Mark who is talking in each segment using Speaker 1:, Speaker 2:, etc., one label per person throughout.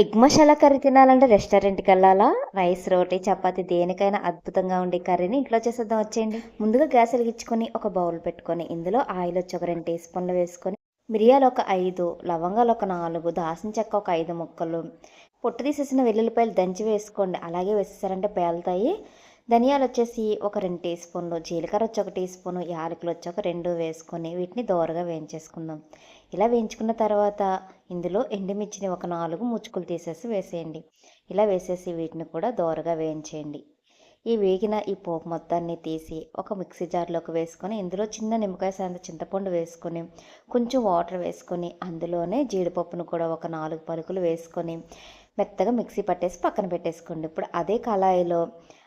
Speaker 1: Egg masala curry తినాలంటే రెస్టారెంట్కి వెళ్ళాలా రైస్ రోటీ చపాతి దేనికైనా అద్భుతంగా ఉండే కర్రీని ఇంట్లో చేసేద్దాం వచ్చేయండి. ముందుగా గ్యాస్ వెలిగించుకొని ఒక బౌల్ పెట్టుకొని ఇందులో ఆయిల్ వచ్చి ఒక రెండు టీ స్పూన్లు వేసుకొని మిరియాలు ఒక ఐదు లవంగాలు ఒక నాలుగు దాసిన చెక్క ఒక ఐదు ముక్కలు పొట్టు తీసేసిన వెల్లుల్లిపాయలు దంచి వేసుకోండి. అలాగే వేసేసారంటే పేలుతాయి. ధనియాలు వచ్చేసి ఒక రెండు టీ స్పూన్లు జీలకర్ర వచ్చి ఒక టీ స్పూను యాలకులు వచ్చి ఒక రెండు వేసుకొని వీటిని దోరగా వేయించేసుకుందాం. ఇలా వేయించుకున్న తర్వాత ఇందులో ఎండుమిర్చిని ఒక నాలుగు ముచ్చుకులు తీసేసి వేసేయండి. ఇలా వేసేసి వీటిని కూడా దోరగా వేయించేయండి. ఈ వేగిన ఈ పోపు మొత్తాన్ని తీసి ఒక మిక్సీ జార్లోకి వేసుకొని ఇందులో చిన్న నిమ్మకాయ సాయంత చింతపండు వేసుకొని కొంచెం వాటర్ వేసుకొని అందులోనే జీడిపప్పును కూడా ఒక నాలుగు పలుకులు వేసుకొని మెత్తగా మిక్సీ పట్టేసి పక్కన పెట్టేసుకోండి. ఇప్పుడు అదే కళాయిలో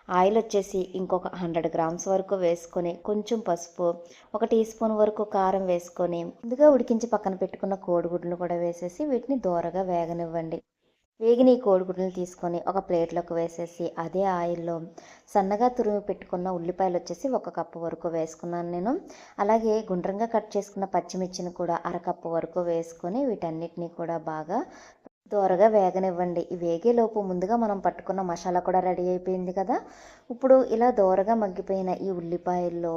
Speaker 1: ఆయిల్ వచ్చేసి ఇంకొక హండ్రెడ్ గ్రామ్స్ వరకు వేసుకొని కొంచెం పసుపు ఒక టీ స్పూన్ వరకు కారం వేసుకొని ముందుగా ఉడికించి పక్కన పెట్టుకున్న కోడిగుడ్లను కూడా వేసేసి వీటిని దోరగా వేగనివ్వండి. వేగిన ఈ కోడిగుడ్లను తీసుకొని ఒక ప్లేట్లోకి వేసేసి అదే ఆయిల్లో సన్నగా తురిమి పెట్టుకున్న ఉల్లిపాయలు వచ్చేసి ఒక కప్పు వరకు వేసుకున్నాను నేను. అలాగే గుండ్రంగా కట్ చేసుకున్న పచ్చిమిర్చిని కూడా అరకప్పు వరకు వేసుకొని వీటన్నిటిని కూడా బాగా దోరగా వేగనివ్వండి. ఈ వేగేలోపు ముందుగా మనం పట్టుకున్న మసాలా కూడా రెడీ అయిపోయింది కదా. ఇప్పుడు ఇలా దోరగా మగ్గిపోయిన ఈ ఉల్లిపాయల్లో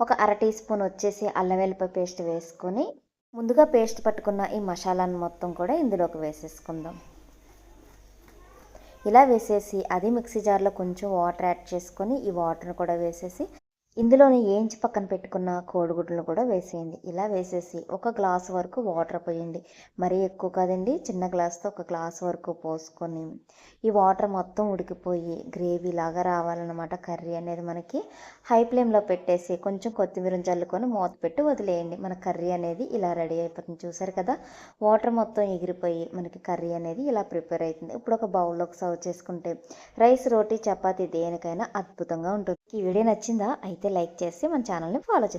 Speaker 1: ఒక అర టీ స్పూన్ వచ్చేసి అల్లం వెల్లిపాయ పేస్ట్ వేసుకొని ముందుగా పేస్ట్ పట్టుకున్న ఈ మసాలాను మొత్తం కూడా ఇందులోకి వేసేసుకుందాం. ఇలా వేసేసి అది మిక్సీ జార్లో కొంచెం వాటర్ యాడ్ చేసుకొని ఈ వాటర్ని కూడా వేసేసి ఇందులోనే ఏంచి పక్కన పెట్టుకున్న కోడిగుడ్లను కూడా వేసేయండి. ఇలా వేసేసి ఒక గ్లాస్ వరకు వాటర్ పోయండి. మరీ ఎక్కువ కాదండి చిన్న గ్లాస్తో ఒక గ్లాస్ వరకు పోసుకొని ఈ వాటర్ మొత్తం ఉడికిపోయి గ్రేవీ లాగా రావాలన్నమాట. కర్రీ అనేది మనకి హై ఫ్లేమ్లో పెట్టేసి కొంచెం కొత్తిమీర చల్లుకొని మూత పెట్టి వదిలేయండి. మన కర్రీ అనేది ఇలా రెడీ అయిపోతుంది. చూసారు కదా వాటర్ మొత్తం ఎగిరిపోయి మనకి కర్రీ అనేది ఇలా ప్రిపేర్ అవుతుంది. ఇప్పుడు ఒక బౌల్లోకి సర్వ్ చేసుకుంటే రైస్ రోటీ చపాతీ దేనికైనా అద్భుతంగా ఉంటుంది. ఈ వీడియో నచ్చిందా? అయితే లైక్ చేసి మన ఛానల్ని ఫాలో చేసి